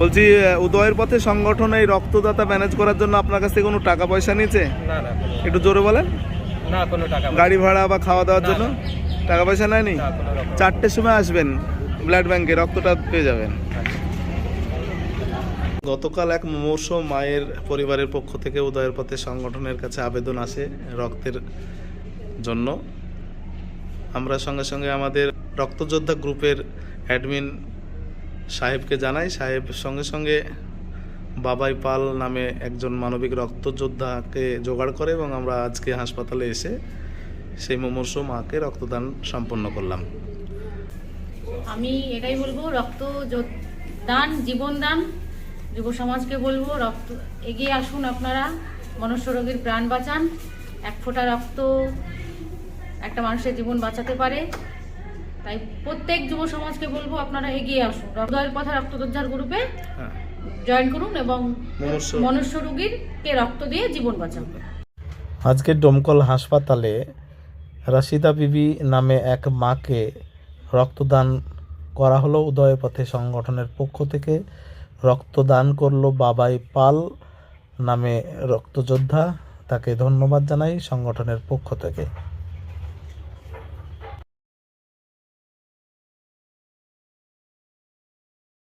বলছি উদয়ের পথে সংগঠন এই রক্তদাতা ম্যানেজ করার জন্য আপনার কাছ থেকে কোনো টাকা পয়সা নিয়েছে? না না একটু জোরে বলেন। না কোনো টাকা গাড়ি ভাড়া বা খাওয়া দাওয়ার জন্য? টাকা পয়সা নেয়নি? চারটের সময় আসবেন ব্লাড ব্যাংকে রক্তটা পেয়ে যাবেন। গতকাল এক মুমূর্ষ মায়ের পরিবারের পক্ষ থেকে উদয়ের পথে সংগঠনের কাছে আবেদন আসে রক্তের জন্য। আমরা সঙ্গে সঙ্গে আমাদের রক্তযোদ্ধা গ্রুপের অ্যাডমিন সাহেবকে জানাই। সাহেব সঙ্গে সঙ্গে বাবাই পাল নামে একজন মানবিক রক্তযোদ্ধাকে জোগাড় করে এবং আমরা আজকে হাসপাতালে এসে সেই মুমূর্ষ মাকে রক্তদান সম্পন্ন করলাম। আমি এটাই বলব রক্ত দান জীবন দান, যুব সমাজকে বলব, রক্ত, এগিয়ে আসুন আপনারা, মনুষ্য রোগীর প্রাণ বাঁচান। এক ফোঁটা রক্ত একটা মানুষের জীবন বাঁচাতে পারে। তাই প্রত্যেক যুব সমাজকে বলব আপনারা এগিয়ে আসুন। রক্তের পথে রক্তযোদ্ধার গ্রুপে হ্যাঁ। জয়েন করুন এবং মনুষ্য রোগীরকে রক্ত দিয়ে জীবন বাঁচান। আজকে ডোমকল হাসপাতালে রাশিদা বিবি নামে এক মাকে রক্তদান করা হলো উদয় পথে সংগঠনের পক্ষ থেকে। রক্তদান করল বাবাই পাল নামে রক্তযোদ্ধা। তাকে ধন্যবাদ জানাই সংগঠনের পক্ষ থেকে।